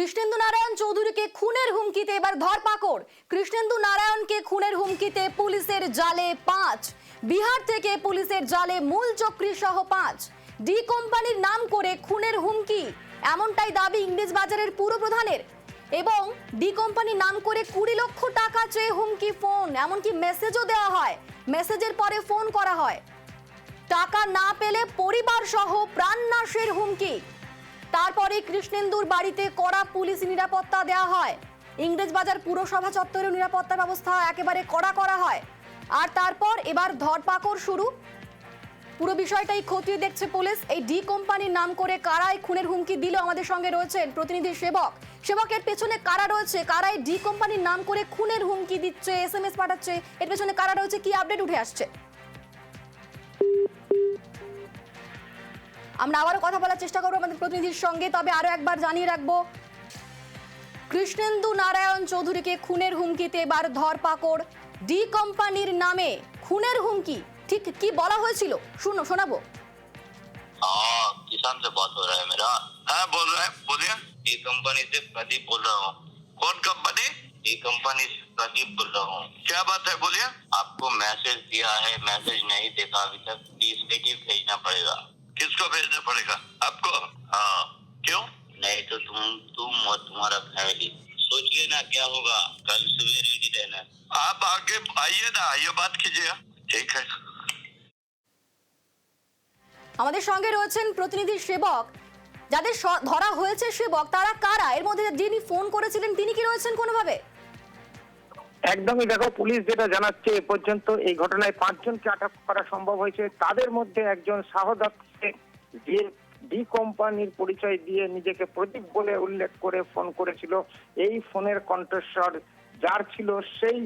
কৃষ্ণেন্দু নারায়ণ চৌধুরীকে খুনের হুমকিতে এবার ধরপাকড়। কৃষ্ণেন্দু নারায়ণকে খুনের হুমকিতে পুলিশের জালে পাঁচ। বিহার থেকে পুলিশের জালে মূল চক্রী সহ পাঁচ। ডি কোম্পানির নাম করে খুনের হুমকি। এমনটাই দাবি ইংরেজ বাজারের পুর প্রধানের। এবং ডি কোম্পানির নাম করে কুড়ি লক্ষ টাকা চেয়ে হুমকি ফোন। এমনকি মেসেজও দেওয়া হয়। মেসেজের পরে ফোন করা হয়। টাকা না পেলে পরিবার সহ প্রাণনাশের হুমকি। তারপরে কৃষ্ণেন্দুর বাড়িতে কড়া পুলিশ নিরাপত্তা দেওয়া হয়। ইংরেজবাজার পুরসভা চত্বরেও নিরাপত্তা ব্যবস্থা একেবারে কড়া করা হয়। আর তারপর এবার ধরপাকড় শুরু। পুরো বিষয়টাই খতিয়ে দেখছে পুলিশ। এই ডি কোম্পানির নাম করে কারাই খুনের হুমকি দিল আমাদের সঙ্গে রয়েছেন প্রতিনিধি সেবক। সেবকের পেছনে কারা রয়েছে? কারাই ডি কোম্পানির নাম করে খুনের হুমকি দিচ্ছে এস এম এস পাঠাচ্ছে। এর পেছনে কারা রয়েছে? কি আপডেট উঠে আসছে? আমরা আবারও কথা বলার চেষ্টা করবো আমাদের প্রতিনিধির সঙ্গে তবে আরো একবার জানিয়ে রাখবো কৃষ্ণেন্দু নারায়ণ চৌধুরীকে খুনের হুমকিতে এবার ধরপাকড় ডি কোম্পানির নামে খুনের হুমকি ঠিক কি বলা হয়েছিল শুনো শোনাবো हाँ किसान से बात हो रहा है मेरा हाँ बोल रहे हैं बोलिए ये कंपनी से प्रदीप बोल रहा हूँ कौन कंपनी ये कंपनी से प्रदीप बोल रहा हूँ क्या बात है बोलिए आपको मैसेज दिया है मैसेज नहीं देखा अभी तक प्लीज लेके भेजना पड़ेगा किसको भेजना पड़ेगा आपको हाँ क्यों नहीं तो तुम तुम और तुम्हारा फैमिली सोचिए ना क्या होगा कल सुबह रेडी रहना आप आगे आइए ना आइए बात कीजिए ठीक है আমাদের সঙ্গে রয়েছেন প্রতিনিধি সেবক যাদের স- ধরা হয়েছে সেবক তারা কারা এর মধ্যে যিনি ফোন করেছিলেন তিনি কি রয়েছেন কোনোভাবে একদমই দেখো পুলিশ যেটা জানাচ্ছে এ পর্যন্ত এই ঘটনায় পাঁচজনকে আটক করা সম্ভব হয়েছে তাদের মধ্যে একজন শাহদাত শেখ যে ডি কোম্পানির পরিচয় দিয়ে নিজেকে প্রদীপ বলে উল্লেখ করে ফোন করেছিল, এই ফোনের কণ্ঠস্বর যার ছিল সেই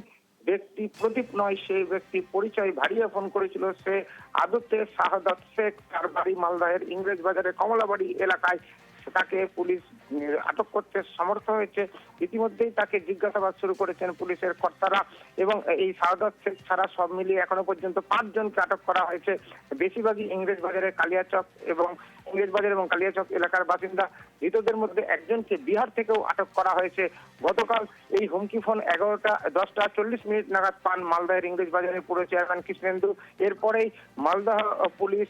ব্যক্তি প্রদীপ নয়, সেই ব্যক্তি পরিচয় ভারিয়ে ফোন করেছিল সে আদতে শাহাদাত শেখ, তার বাড়ি মালদাহের ইংরেজ বাজারে কমলাবাড়ি এলাকায়। তাকে পুলিশ আটক করতে সমর্থ হয়েছে। ইতিমধ্যেই তাকে জিজ্ঞাসাবাদ শুরু করেছেন পুলিশের কর্তারা এবং এই সারদাত শেখ ছাড়া সব মিলিয়ে এখনও পর্যন্ত পাঁচজনকে আটক করা হয়েছে। বেশিরভাগই ইংরেজ বাজারের কালিয়াচক এবং ইংরেজ বাজার এবং কালিয়াচক এলাকার বাসিন্দা ধৃতদের মধ্যে একজনকে বিহার থেকেও আটক করা হয়েছে। গতকাল এই হুমকি ফোন এগারোটা, দশটা, চল্লিশ মিনিট নাগাদ পান মালদাহের ইংরেজ বাজারের পুরো চেয়ারম্যান কৃষ্ণেন্দু। এরপরেই মালদহ পুলিশ,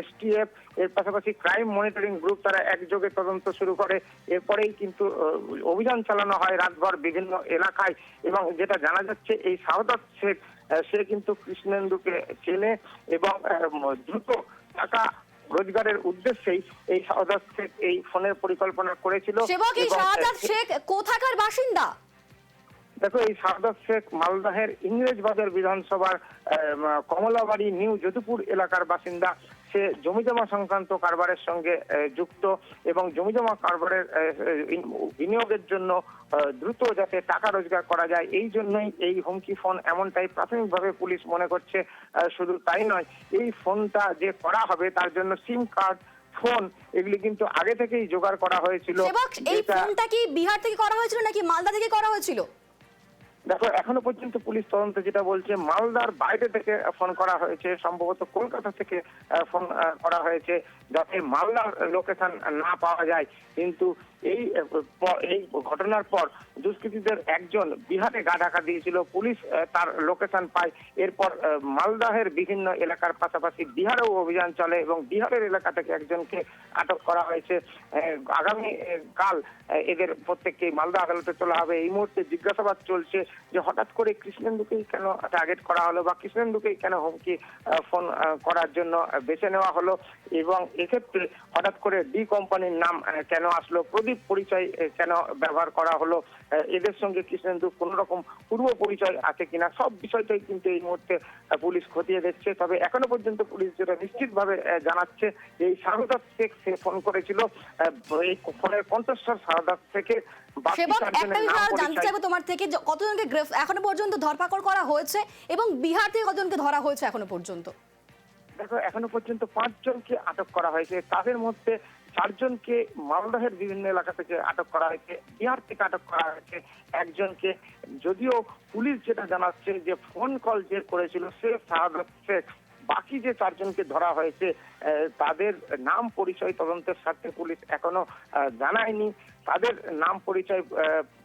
এসটিএফ, এর পাশাপাশি ক্রাইম মনিটরিং গ্রুপ তারা একযোগে তদন্ত শুরু করে। এরপরেই কিন্তু অভিযান চালানো হয় রাতভর বিভিন্ন এলাকায় এবং যেটা জানা যাচ্ছে এই সাহদাত শেখ সে কিন্তু কৃষ্ণেন্দুকে চেনে এবং দ্রুত টাকা রোজগারের উদ্দেশ্যেই এই শাহজাদ শেখ এই ফোনের পরিকল্পনা করেছিল। সেবক এই শাহজাদ শেখ কোথাকার বাসিন্দা? দেখো এই সারদাত শেখ মালদাহের ইংরেজ বাজার বিধানসভার কমলাবাড়ি নিউ যদুপুর এলাকার বাসিন্দা। সে জমিজমা সংক্রান্ত কারবারের সঙ্গে যুক্ত এবং জমিজমা কারবারের আহ, আহ, বিনিয়োগের জন্য দ্রুত যাতে টাকা রোজগার করা যায় এই জন্যই এই হুমকি ফোন এমনটাই প্রাথমিকভাবে পুলিশ মনে করছে শুধু তাই নয় এই ফোনটা যে করা হবে তার জন্য সিম কার্ড ফোন এগুলি কিন্তু আগে থেকেই জোগাড় করা হয়েছিল। এই ফোনটা কি বিহার থেকে করা হয়েছিল নাকি মালদা থেকে করা হয়েছিল? দেখো, এখনও পর্যন্ত পুলিশ তদন্তে যেটা বলছে, মালদার বাইরে থেকে ফোন করা হয়েছে, সম্ভবত কলকাতা থেকে ফোন করা হয়েছে, যাতে মালদার লোকেশন না পাওয়া যায়। কিন্তু এই এই ঘটনার পর দুষ্কৃতীদের একজন বিহারে গা ঢাকা দিয়েছিল, পুলিশ তার লোকেশন পায়। এরপর মালদাহের বিভিন্ন এলাকার পাশাপাশি বিহারেও অভিযান চলে এবং বিহারের এলাকা থেকে একজনকে আটক করা হয়েছে। আগামী কাল এদের প্রত্যেককে মালদা আদালতে তোলা হবে। এই মুহূর্তে জিজ্ঞাসাবাদ চলছে যে হঠাৎ করে কৃষ্ণেন্দুকেই কেন টার্গেট করা হলো বা কৃষ্ণেন্দুকেই কেন হুমকি ফোন করার জন্য বেছে নেওয়া হলো এবং এক্ষেত্রে হঠাৎ করে ডি কোম্পানির নাম কেন আসলো? প্রদীপ পরিচয় কেন ব্যবহার করা হলো এদের সঙ্গে কৃষ্ণেন্দু কোন রকম পূর্ব পরিচয় আছে কিনা সব বিষয়টাই কিন্তু এই মুহূর্তে পুলিশ খতিয়ে দেখছে। তবে এখনও পর্যন্ত পুলিশ যেটা নিশ্চিতভাবে জানাচ্ছে এই শারদাত শেখ সে ফোন করেছিল এই ফোনের কণ্ঠস্বর শারদাত থেকে জানতে চাইব তোমার থেকে কতজনকে এখনও পর্যন্ত ধরপাকড় করা হয়েছে এবং বিহার থেকে কতজনকে ধরা হয়েছে এখনও পর্যন্ত? দেখো এখনও পর্যন্ত পাঁচজনকে আটক করা হয়েছে। তাদের মধ্যে চারজনকে মালদহের বিভিন্ন এলাকা থেকে আটক করা হয়েছে, বিহার থেকে আটক করা হয়েছে একজনকে। যদিও পুলিশ যেটা জানাচ্ছে যে ফোন কল যে করেছিল, সে শাহাদ শেখ বাকি যে চারজনকে ধরা হয়েছে তাদের নাম পরিচয় তদন্তের স্বার্থে পুলিশ এখনও জানায়নি। তাদের নাম পরিচয়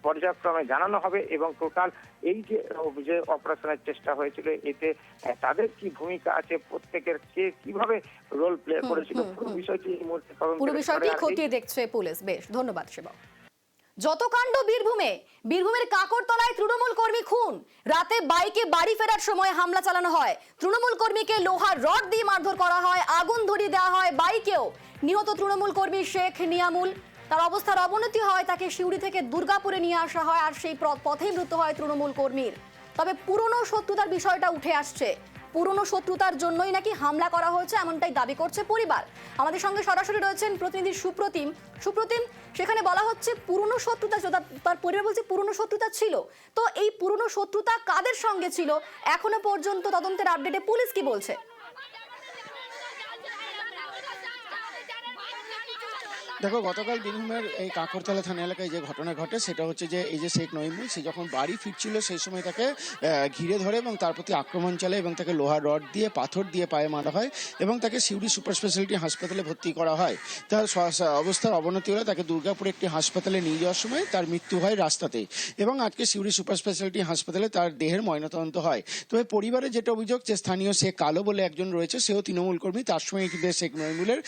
পর্যায়ক্রমে জানানো হবে এবং টোটাল এই যে যে অপারেশনের চেষ্টা হয়েছিল এতে তাদের কি ভূমিকা আছে প্রত্যেকের কে কীভাবে রোল প্লে করেছিল পুরো বিষয়টি এই মুহূর্তে পুরো বিষয়টি খতিয়ে দেখছে পুলিশ। বেশ ধন্যবাদ সেবক যত কাণ্ড বীরভূমে, বীরভূমের কাকরতলায় তৃণমূল কর্মী খুন। রাতে বাইকে বাড়ি ফেরার সময় হামলা চালানো হয়। তৃণমূল কর্মীকে লোহার রড দিয়ে মারধর করা হয়, আগুন ধরিয়ে দেওয়া হয় বাইকেও। নিহত তৃণমূল কর্মী শেখ নিয়ামুল। তার অবস্থার অবনতি হয় তাকে সিউড়ি থেকে দুর্গাপুরে নিয়ে আসা হয় আর সেই পথ- পথেই মৃত্যু হয় তৃণমূল কর্মীর। তবে পুরনো শত্রুতার বিষয়টা উঠে আসছে। পুরনো শত্রুতার জন্যই নাকি হামলা করা হয়েছে, এমনটাই দাবি করছে পরিবার। আমাদের সঙ্গে সরাসরি রয়েছেন প্রতিনিধি সুপ্রতিম। সুপ্রতিম, সেখানে বলা হচ্ছে পুরনো শত্রুতা তার পরিবার বলছে পুরনো শত্রুতা ছিল। তো এই পুরনো শত্রুতা কাদের সঙ্গে ছিল? এখনও পর্যন্ত তদন্তের আপডেটে পুলিশ কি বলছে? দেখো, গতকাল বীরভূমের এই কাকরতলা থানা এলাকায় যে ঘটনা ঘটে, সেটা হচ্ছে যে এই যে শেখ নইমুল, সে যখন বাড়ি ফিরছিল, সেই সময় তাকে ঘিরে ধরে এবং তার প্রতি আক্রমণ চালায় এবং তাকে লোহার রড দিয়ে, পাথর দিয়ে পায়ে মারা হয় এবং তাকে সিউড়ি সুপার স্পেশালিটি হাসপাতালে ভর্তি করা হয়। তার অবস্থার অবনতি হলে তাকে দুর্গাপুর একটি হাসপাতালে নিয়ে যাওয়ার সময় তার মৃত্যু হয় রাস্তাতেই এবং আজকে সিউড়ি সুপার স্পেশালিটি হাসপাতালে তার দেহের ময়নাতদন্ত হয়। তবে পরিবারে যেটা অভিযোগ যে স্থানীয় শেখ কালো বলে একজন রয়েছে, সেও তৃণমূল কর্মী, তার সঙ্গে কিন্তু শেখ নইমুলের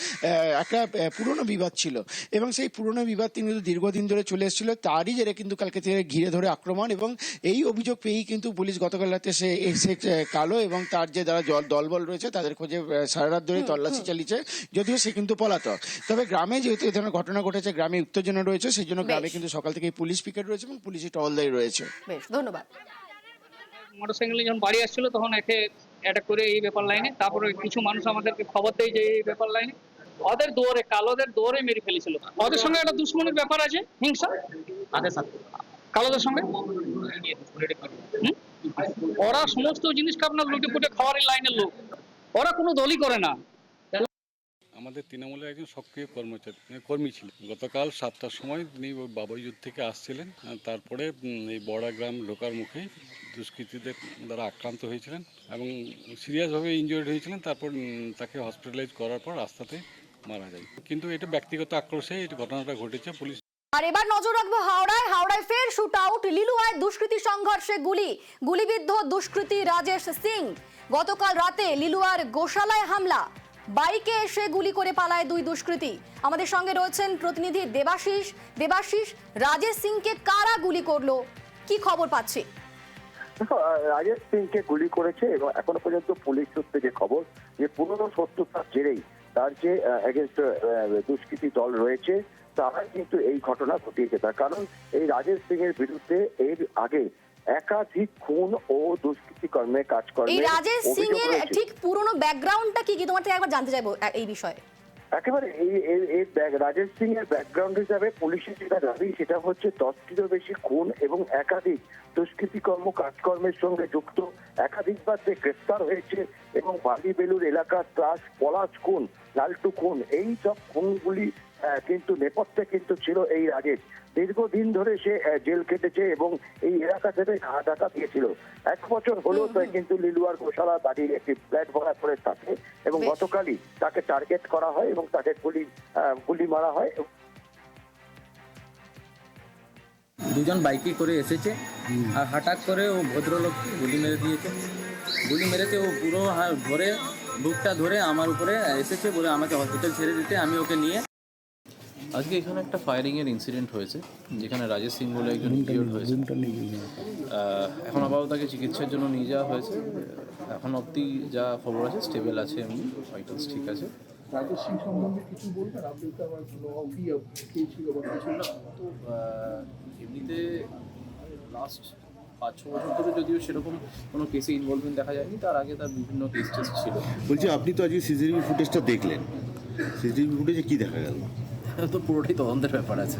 একটা পুরনো বিবাদ ছিল। এবং সেই পুরনো বিবাদ তিনি কিন্তু দীর্ঘদিন ধরে চলে এসেছিল তারই জেরে কিন্তু কালকে থেকে ঘিরে ধরে আক্রমণ এবং এই অভিযোগ পেয়েই কিন্তু পুলিশ গতকাল রাতে সে আহ, কালো এবং তার যে যারা জল দলবল রয়েছে তাদের খোঁজে সারা রাত ধরে তল্লাশি চালিয়েছে যদিও সে কিন্তু পলাতক। তবে গ্রামে যেহেতু এই ধরনের ঘটনা ঘটেছে গ্রামে উত্তেজনা রয়েছে সেই জন্য গ্রামে কিন্তু সকাল থেকে পুলিশ পিকেট রয়েছে এবং পুলিশি টহলদারি রয়েছে। বেশ ধন্যবাদ। মোটরসাইকেলে যখন বাড়ি আসছিল তখন একে অ্যাটাক করে এই ব্যাপার লাইনে তারপরে কিছু মানুষ আমাদেরকে খবর দেয় যে এই ব্যাপার লাইনে ওদের দৌড়ে কালোদের দৌড়ে মেরে ফেলেছিল। ওদের সঙ্গে একটা দুশ্মনের ব্যাপার আছে হিংসা? তাদের সাথে কালোদের সঙ্গে? ওরা সমস্ত জিনিসকে আপনার লুটে পুটে খাওয়ার লাইনের লোক। ওরা কোনো দলই করে না। আমাদের তৃণমূলের একজন সক্রিয় কর্মচারী মানে কর্মী ছিলেন গতকাল সাতটার সময় তিনি ওই বাবাইজুর থেকে আসছিলেন। তারপরে এই বড়া গ্রাম ঢোকার মুখে দুষ্কৃতীদের দ্বারা আক্রান্ত হয়েছিলেন এবং সিরিয়াসভাবে ইনজুর্ড হয়েছিলেন। তারপর তাকে হসপিটালাইজ করার পর রাস্তাতে মারা যায়। কিন্তু এটা ব্যক্তিগত আক্রোশে এই ঘটনাটা ঘটেছে পুলিশ আর এবার নজর রাখব হাওড়ায়। হাওড়ায় ফের শুট আউট লিলুয়ায় দুষ্কৃতী সংঘর্ষে গুলি। গুলিবিদ্ধ দুষ্কৃতী রাজেশ সিং। গতকাল রাতে লিলুয়ার গোশালায় হামলা। বাইকে এসে গুলি করে পালায় দুই দুষ্কৃতী। আমাদের সঙ্গে রয়েছেন প্রতিনিধি দেবাশিস। দেবাশিস রাজেশ সিংকে কারা গুলি করল? কি খবর পাচ্ছি? রাজেশ সিংকে গুলি করেছে এবং এখনও পর্যন্ত পুলিশ সূত্রে যে খবর যে পুরনো শত্রুতার জেরেই তার যে এগেনস্ট দুষ্কৃতী দল রয়েছে তারাই কিন্তু এই ঘটনা ঘটিয়েছে। তার কারণ এই রাজেশ সিং এর বিরুদ্ধে এর আগে একাধিক খুন ও দুষ্কৃতি কর্মে কাজ করে এই রাজেশ সিং এর ঠিক পুরনো ব্যাকগ্রাউন্ডটা কি কি তোমার থেকে একবার জানতে চাইব এই বিষয়ে? একেবারে এই রাজেশ সিং এর ব্যাকগ্রাউন্ড হিসাবে পুলিশের যেটা দাবি, সেটা হচ্ছে দশটিরও বেশি খুন এবং একাধিক দুষ্কৃতিকর্ম কাজকর্মের সঙ্গে যুক্ত। একাধিকবার সে গ্রেফতার হয়েছে এবং বালি বেলুর এলাকার ত্রাস, পলাশ খুন, লালটু খুন, এই সব খুনগুলি কিন্তু নেপথ্যে কিন্তু ছিল এই রাজেশ। দীর্ঘদিন ধরে সে জেল কেটেছে এবং এই এলাকা থেকে ডাকা দিয়েছিল। এক বছর হলো তাই কিন্তু লিলুয়ার গোশালা বাড়ির একটি ফ্ল্যাট ভাড়া করে থাকে এবং গতকালই তাকে টার্গেট করা হয় এবং তাকে গুলি গুলি মারা হয়। দুজন বাইকে করে এসেছে। আর হঠাৎ করে ও ভদ্রলোক গুলি মেরে দিয়েছে। গুলি মেরেছে ও পুরো ধরে বুকটা ধরে আমার উপরে এসেছে বলে আমাকে হসপিটাল ছেড়ে দিতে। আমি ওকে নিয়ে আজকে এখানে একটা ফায়ারিং এর ইনসিডেন্ট হয়েছে যেখানে রাজেশ সিং বলে একজন ইনজিওর্ড হয়েছে। এখন আপাতত তাকে চিকিৎসার জন্য নিয়ে যাওয়া হয়েছে। এখন অবধি যা খবর আছে স্টেবল আছে এমনি ভাইটালস ঠিক আছে। তো এমনিতে লাস্ট পাঁচ ছ বছর ধরে যদিও সেরকম কোনো কেসে ইনভলভমেন্ট দেখা যায়নি তার আগে তার বিভিন্ন কেস ছিল। বলছি আপনি তো আজকে সিসিটিভি ফুটেজটা দেখলেন। সিসিটিভি ফুটেজে কি দেখা গেল? তো পুরোটাই তদন্তের ব্যাপার আছে।